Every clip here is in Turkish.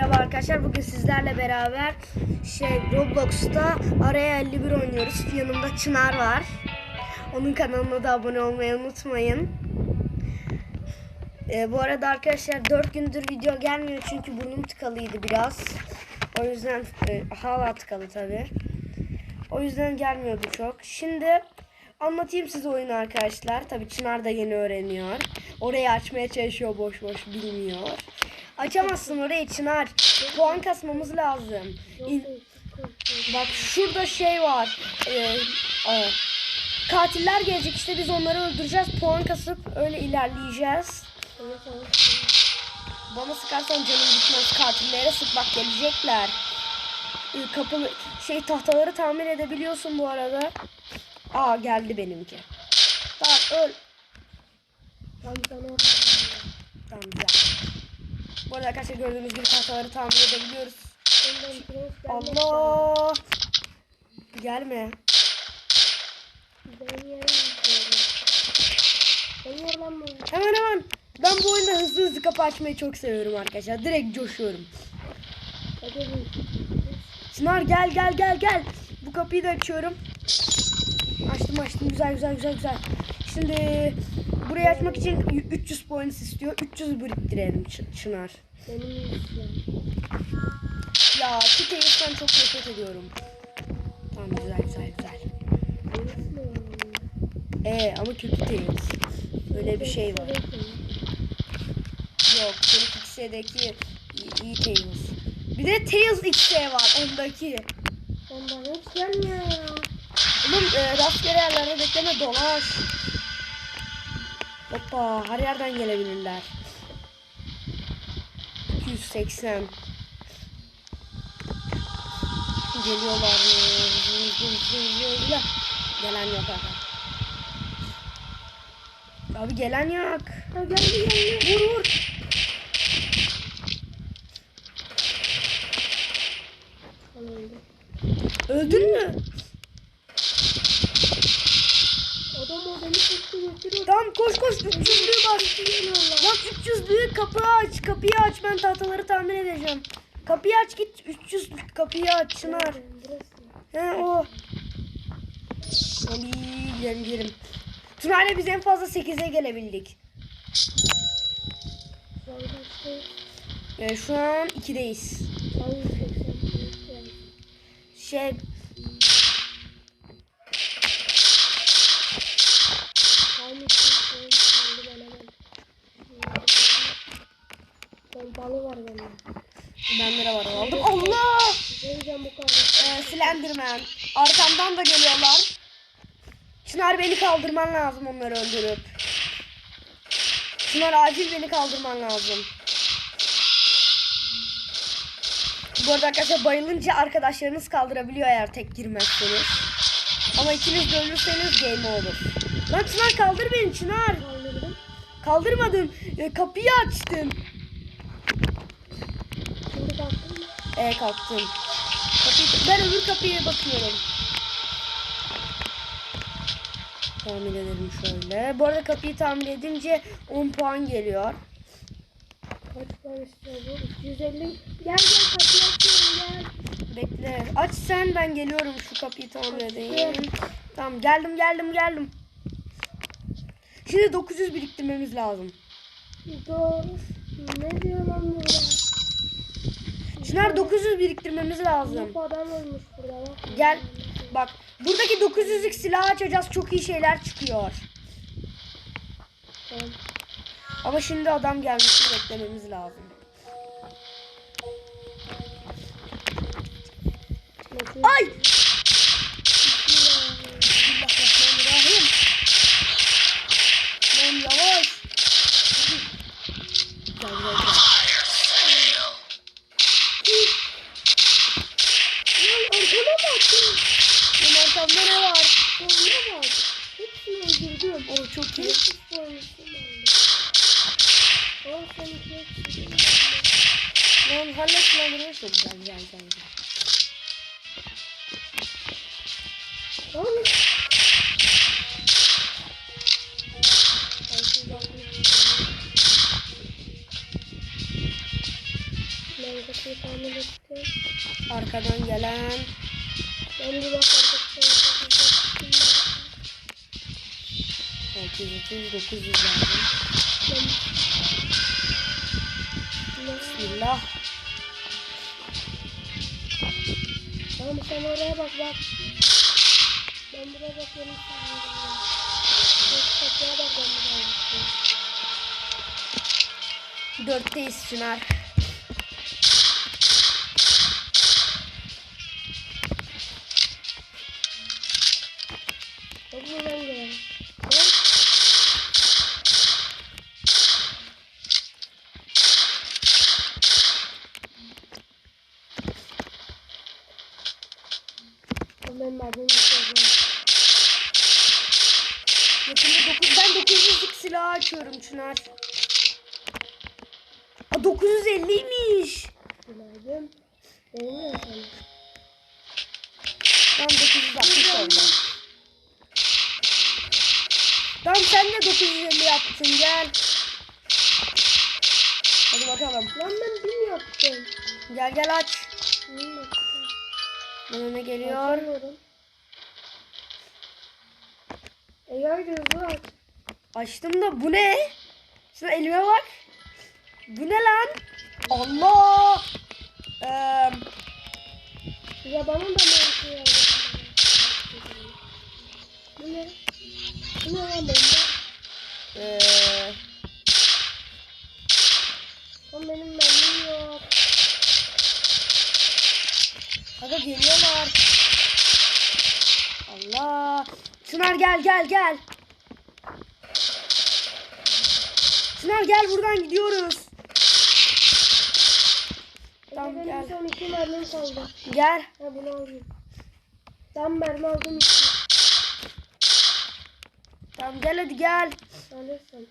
Merhaba arkadaşlar bugün sizlerle beraber şey Roblox'ta araya 51 oynuyoruz. Yanımda Çınar var. Onun kanalına da abone olmayı unutmayın. Ee, bu arada arkadaşlar 4 gündür video gelmiyor çünkü burnum tıkalıydı biraz. O yüzden e, hala tıkalı tabi. O yüzden gelmiyordu çok. Şimdi anlatayım size oyunu arkadaşlar. Tabi Çınar da yeni öğreniyor. Orayı açmaya çalışıyor boş boş bilmiyor. Açamazsın orayı Çınar. Puan kasmamız lazım. İn- Bak şurada şey var. Ee, e, katiller gelecek işte biz onları öldüreceğiz. Puan kasıp öyle ilerleyeceğiz. Bana sıkarsan canım gitmez. Katillere sık bak gelecekler. Ee, kapı şey tahtaları tamir edebiliyorsun bu arada. Aa geldi benimki. Tamam öl. Tamam güzel. Bu arada arkadaşlar gördüğünüz gibi tahtaları tamir edebiliyoruz. Allah. Gelme. Hemen hemen. Ben bu oyunda hızlı hızlı kapı açmayı çok seviyorum arkadaşlar. Direkt coşuyorum. Çınar gel gel gel gel. Bu kapıyı da açıyorum. Açtım açtım. Güzel güzel güzel güzel. Şimdi burayı açmak için 300 points istiyor. 300 biriktirelim Çınar. Ya şu teyipten çok nefret ediyorum. Tamam güzel güzel güzel. Ee ama kötü teyip. Öyle bir şey var. Yok Sonic X'deki iyi, iyi Tails. Bir de Tails X var ondaki. Ondan hiç gelmiyor ya. Oğlum e, rastgele yerlerde bekleme dolaş. Hoppa her yerden gelebilirler. 280 Geliyorlar mı? Gelen yok abi. Abi gelen yok. Ha geldi geldi. Vur vur. Öldün mü? Adam o beni tuttu götürüyor. Tamam koş koş 300'lüğü bas. Lan 300'lüğü kapıyı aç. Kapıyı aç ben tahtaları tamir edeceğim. Kapıyı aç git 300 kapıyı aç Çınar. He o. Hadi gidelim gidelim. Tuna'yla biz en fazla 8'e gelebildik. Ee, şu an 2'deyiz. Şey Pompalı var bende. bende de var aldım. Allah! Vereceğim bu kadar. Ee, Slenderman. Arkamdan da geliyorlar. Çınar beni kaldırman lazım onları öldürüp. Çınar acil beni kaldırman lazım. Bu arada arkadaşlar bayılınca arkadaşlarınız kaldırabiliyor eğer tek girmezseniz. Ama ikiniz de ölürseniz game olur. Lan Çınar kaldır beni Çınar. Kaldırdım. Kaldırmadın. Ee, kapıyı açtın. Şimdi Ee kalktım. Kapıyı, ben öbür kapıya bakıyorum. Tamir edelim şöyle. Bu arada kapıyı tamir edince 10 puan geliyor. Kaç puan istiyor bu? 250. Gel gel kapıyı açıyorum gel. Bekle. Aç sen ben geliyorum şu kapıyı tamir edeyim. Tamam geldim geldim geldim. Şimdi 900 biriktirmemiz lazım. Doğru. Ne diyor lan burada? Çınar 900 biriktirmemiz lazım. Bu adam ölmüş burada bak. Gel. Bak buradaki 900'lük silah açacağız. Çok iyi şeyler çıkıyor. Tamam. Ama şimdi adam gelmesini beklememiz lazım. Ay! Bismillahirrahmanirrahim. Lan yavaş. Gel gel gel. Lan arkana bak. Benim arkamda ne var? Soluna bak. Öldürdüm. O çok iyi. Lan hallet lan çok güzel güzel güzel. ettim. Arkadan gelen. Ben bir bak 630 900 lazım. Bismillah. Tamam sen oraya bak bak. Ben buraya bakıyorum Kapıya bak ben buraya bakıyorum. Dörtteyiz Çınar. Aa 950'ymiş. Günaydın. Benim mi efendim? Tamam 960 oldu. Tamam sen de 950 yaptın gel. Hadi bakalım. Lan ben bin yaptım. Gel gel aç. Bana ne geliyor? E haydi hızlı aç. Açtım da bu ne? Şuna elime bak. Bu ne lan? Allah. Eee Ya bana da yazdı? Bu ne? Bu ne lan bomba? eee, Lan benim mermim yok. Aga geliyorlar. Allah. Çınar gel gel gel. Çınar gel buradan gidiyoruz. Tamam, son iki mermim kaldı. Gel. Ha bunu alayım. Tam mermi aldım işte. Tamam gel hadi gel. Alırsın.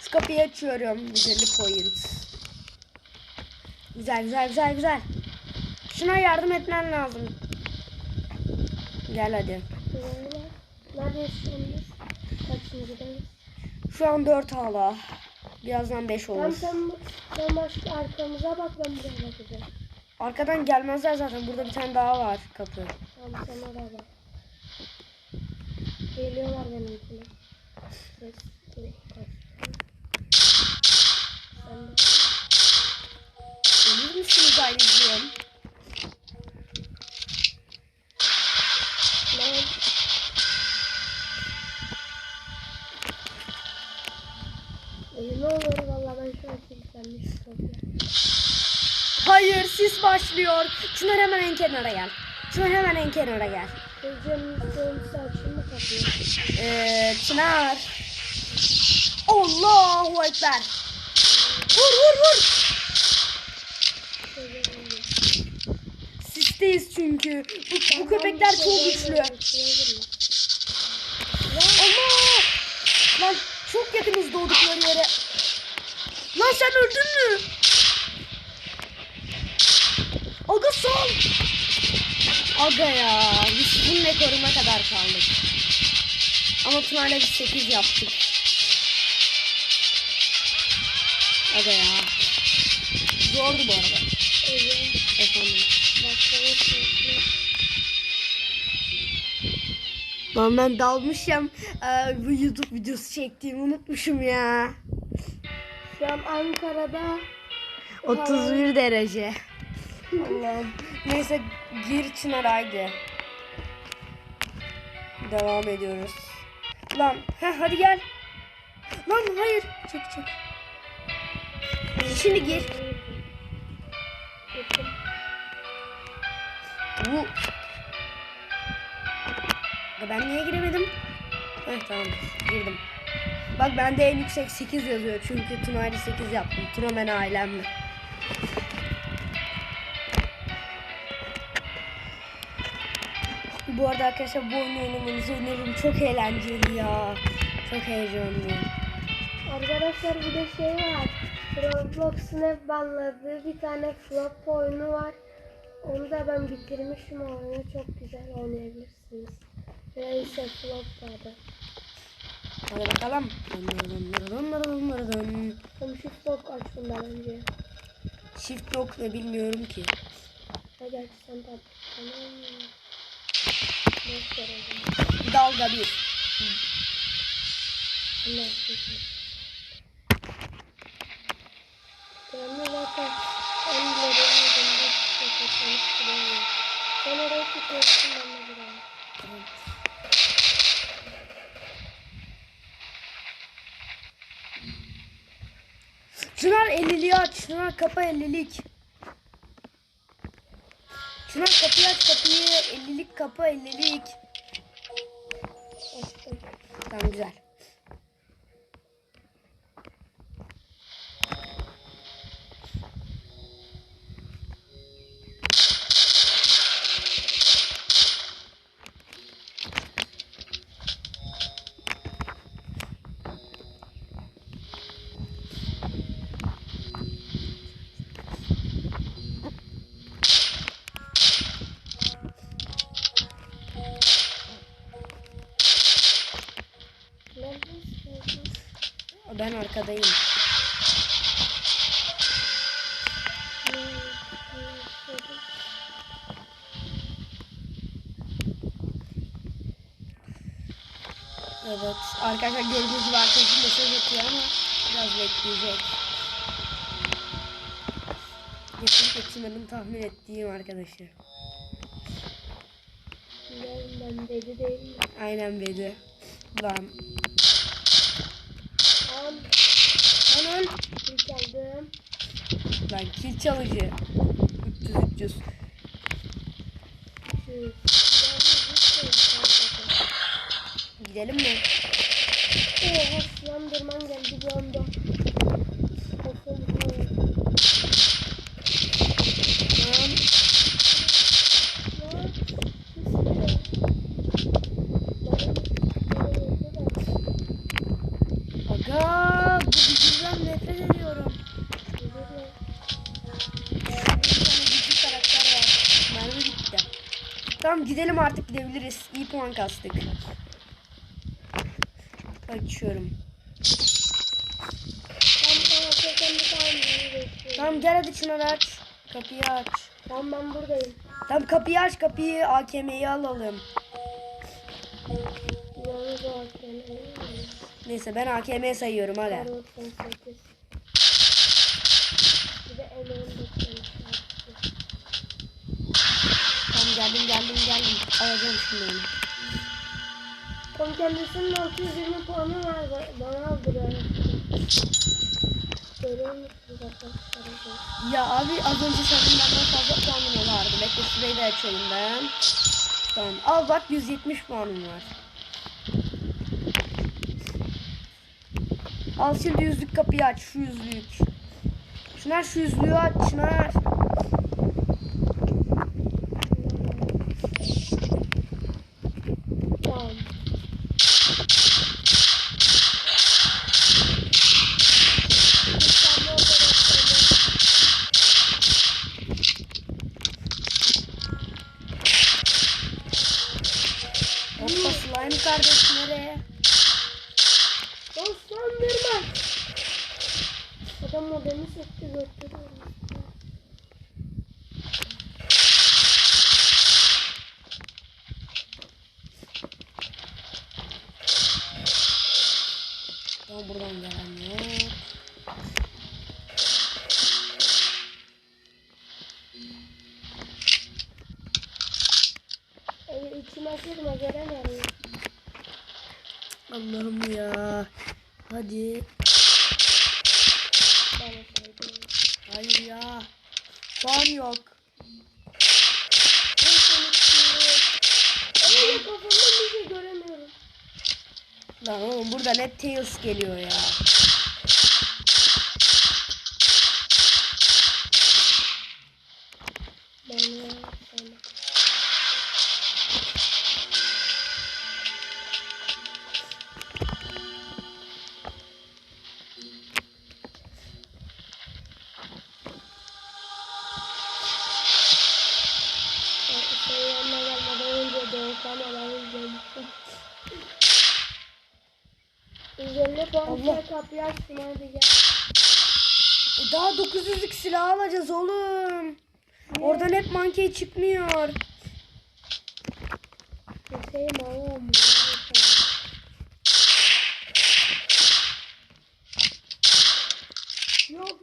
Şu kapıyı açıyorum. 150 point. Güzel güzel güzel güzel. Şuna yardım etmen lazım. Gel hadi. Kaçıncıdayız? Şu an 4 hala. Birazdan 5 Tamam olur. sen, sen başka arkamıza bak ben buraya bakacağım. Arkadan gelmezler zaten. Burada bir tane daha var kapı. Tamam sen oraya bak. Geliyorlar. Sen de. Emin misiniz anneciğim? Ne olur valla ben şu an kilitlenmiş kapıya. Hayır sis başlıyor. Çınar hemen en kenara gel. Çınar hemen en kenara gel. Ee, Çınar. Allahu Ekber. Vur vur vur. Sisteyiz çünkü. Bu, bu köpekler çok güçlü. Allah. Lan çok yakınız doğdukları yere. Lan sen öldün mü? Aga sal. Aga ya. Biz bunun rekoruna kadar kaldık. Ama Tuna'yla biz 8 yaptık. Aga ya. Zordu bu arada. Evet. Efendim. Lan ben dalmışım. Ee, bu YouTube videosu çektiğimi unutmuşum ya. Şu an Ankara'da 31 derece. Allah'ım. Neyse gir Çınar haydi. Devam ediyoruz. Lan heh, hadi gel. Lan hayır. Çek çek. Şimdi gir. Bu. Ben niye giremedim? Heh tamam girdim. Bak bende en yüksek 8 yazıyor çünkü Tuna'yla 8 yaptım. Tuna ben ailemle. Bu arada arkadaşlar bu oyunu oynamanızı öneririm. Çok eğlenceli ya. Çok heyecanlı. Arkadaşlar bir de şey var. Roblox'un hep banladığı bir tane flop oyunu var. Onu da ben bitirmişim oyunu. Çok güzel oynayabilirsiniz. Neyse flop vardı. Hadi bakalım. Komşu flop aç bundan önce. Shift lock ne bilmiyorum ki. Hadi aç sen tat. Tamam? Dalga bir. Ben zaten orayı tutuyorsun ben. Çınar 50'liği aç. Çınar kapa 50'lik. Çınar kapıyı aç kapıyı. 50'lik kapa 50'lik. Açtım. Tamam güzel. Neredesin? Ne? Evet. Arkadaşlar gördüğünüz gibi arkadaşım mesaj atıyor ama biraz bekleyecek. Kesinlikle Çınar'ın tahmin ettiğim arkadaşı. Ben, ben dedi değil mi? Aynen beni. Lan. Tamam. İlk aldım. Lan kil çalıcı. 300 300. Şu. Ben gittim zaten. Gidelim mi? Oha sulandırman geldi bir anda. Kafam kaydı. Lan. Ya, işte. Bana Aga bu gücünden nefret ediyorum. böyle Bir tane güçlü karakter var. Mermi bitti. Tamam gidelim artık gidebiliriz. İyi puan kastık. Açıyorum. Tam sana çeken bir tane büyüğü bekliyorum. Tamam gel hadi Çınar aç. Kapıyı aç. Tamam ben buradayım. Tamam kapıyı aç kapıyı. AKM'yi alalım. Neyse ben AKM sayıyorum hadi. 98. Bir de eleğin beklemiş. Tamam geldim geldim geldim. Alacağım şimdi onu. Tam kendisinin 620 puanı var. Ba- Bana musunuz arkadaşlar? Ya abi az önce senin benden fazla puanım vardı. Bekle şurayı da açalım ben. Tamam al bak 170 puanım var. Al şimdi yüzlük kapıyı aç şu yüzlük. Çınar şu yüzlüğü aç Çınar. Buradan gelen yok. Ee, içime girme göremiyorum. Allah'ım ya. Hadi. Hayır ya. Puan yok. Lan oğlum buradan hep Tails geliyor ya. Kapıyı açtım hadi gel. Daha 900'lük silah alacağız oğlum. Oradan hep mankey çıkmıyor. Keseyim oğlum. Yok.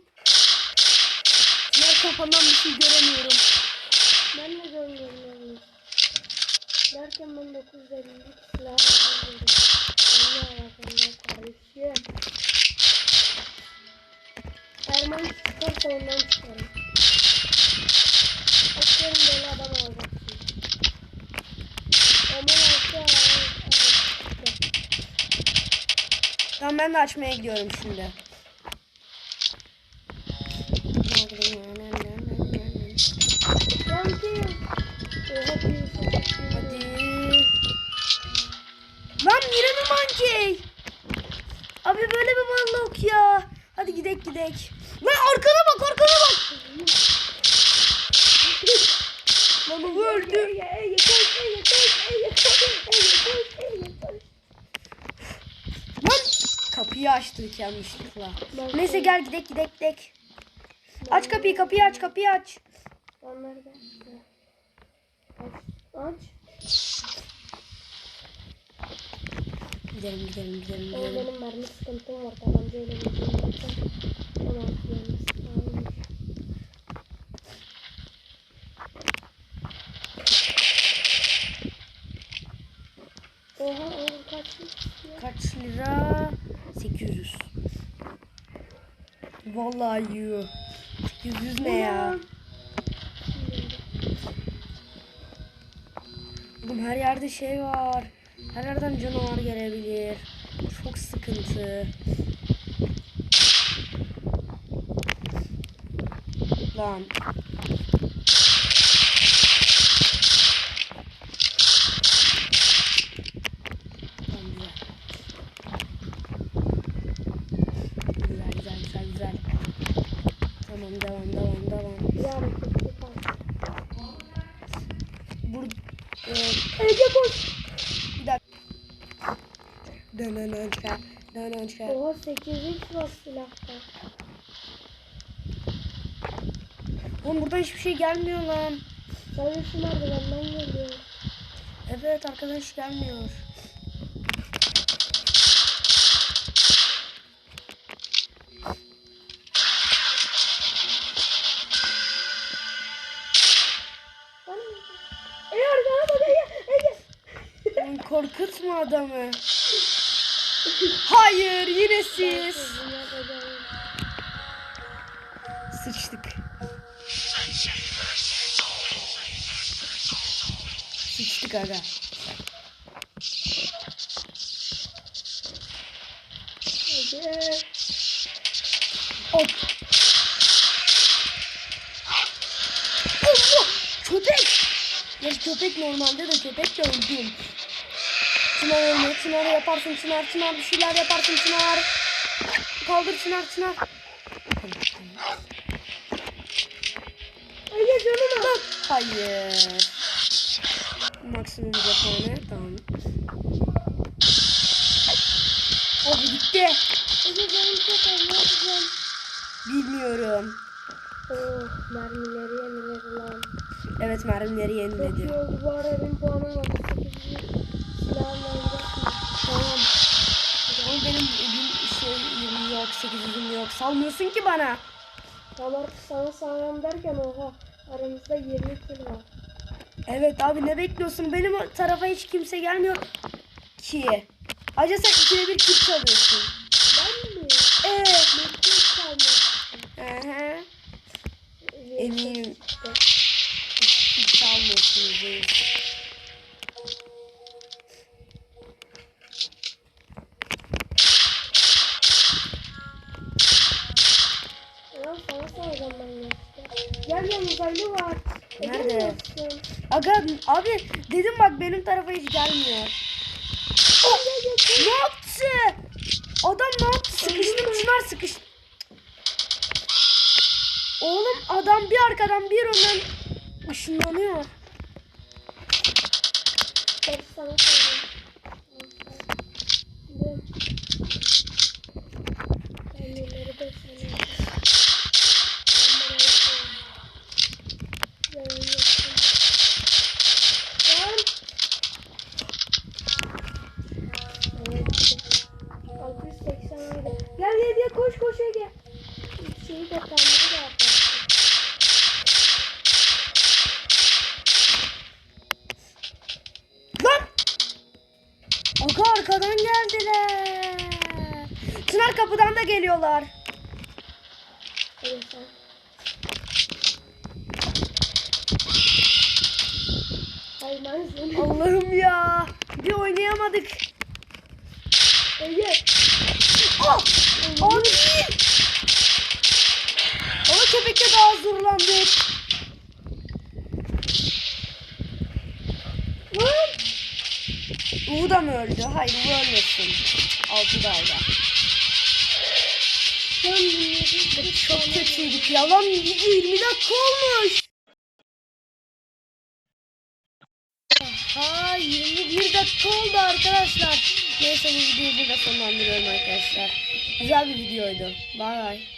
Diğer kafandan bir şey göremiyorum. Ben de görmüyorum. Derken ben 950'lik silah alıyorum. Ne alakalı kardeşim? Erman çıkarsa ondan çıkarım. Aferin böyle adam alacaksın. Aman alsa Tamam ben de açmaya gidiyorum şimdi. Hadi. Lan yine mi mankey? Abi böyle bir varlık ya. Hadi gidek gidek. Lan arkana bak arkana bak. O öldü. Lan kapıyı açtık yanlışlıkla. Neyse gel gidek gidek gidek. Aç kapıyı kapıyı aç kapıyı aç. Onlar da. Aç. Gidelim gidelim gidelim gidelim. benim mermi sıkıntım var. Tabanca öyle bir yapsam. 16 mermisi almış. Oha oğlum kaç ya? Kaç lira? 800. Vallahi yuh. 800 ne ya? Oğlum her yerde şey var. Her yerden canavar gelebilir. Çok sıkıntı. Lan. Tamam, güzel. Güzel güzel güzel güzel. Tamam devam devam devam. Bir hareketli kalk. Bur e, Ege koş. bir dakika. Dön dön dön çıkar. Dön dön çıkar. Oha 8x var silahta. Oğlum buradan hiçbir şey gelmiyor lan. Sadece şu merdivenden geliyor. Evet arkadaş gelmiyor. Korkutma adamı. Hayır yine siz. Sıçtık. Sıçtık aga. Ege. Hop. Allah! Köpek! Ya köpek normalde de köpek de öldüm. Çınar ölme, Çınar yaparsın Çınar, Çınar bir şeyler yaparsın Çınar. Kaldır Çınar, Çınar. Ege canım. Hayır. Maksimum cephane, tamam. Oh gitti. Bilmiyorum. Oh mermileri yeniledi lan. Evet mermileri Çok iyi yeniledi. oldu bu ara benim puanım var. 8 silahımla oynayacaksın. Tamam. Ama benim bir şey 20 yok, 800'üm yok. Salmıyorsun ki bana. Tam artık sana sağlam derken oha aramızda 20 kill var. Evet abi ne bekliyorsun? Benim tarafa hiç kimse gelmiyor ki. Ayrıca sen ikide bir kit çalıyorsun. Ben mi? Ee, Mektup çalmak. hı hı. Aga abi dedim bak benim tarafa hiç gelmiyor. Oh, ne yaptı? Adam ne yaptı? Sıkıştım Çınar sıkış. Oğlum adam bir arkadan bir önden ışınlanıyor. Gel sana sorayım. Dur. Kendileri de sana. Lan. Evet. 687. Gel gel gel koş koş gel. Şeyi de tamiri de yaparsın. Lan! Aga arkadan geldiler. Çınar kapıdan da geliyorlar. Hadi sen. Ay ben seni. Allah'ım ya. Bir oynayamadık. Ege. Ah! Abi! Ama köpekte daha zorlandık. Lan. Uğur da mı öldü? Hayır bu ölmesin. Altı dalga. Lan dinledim. Çok kötüydük ya. Lan 20 dakika olmuş. Dakika oldu arkadaşlar. Neyse bu videoyu burada sonlandırıyorum arkadaşlar. Güzel bir videoydu. Bay bay.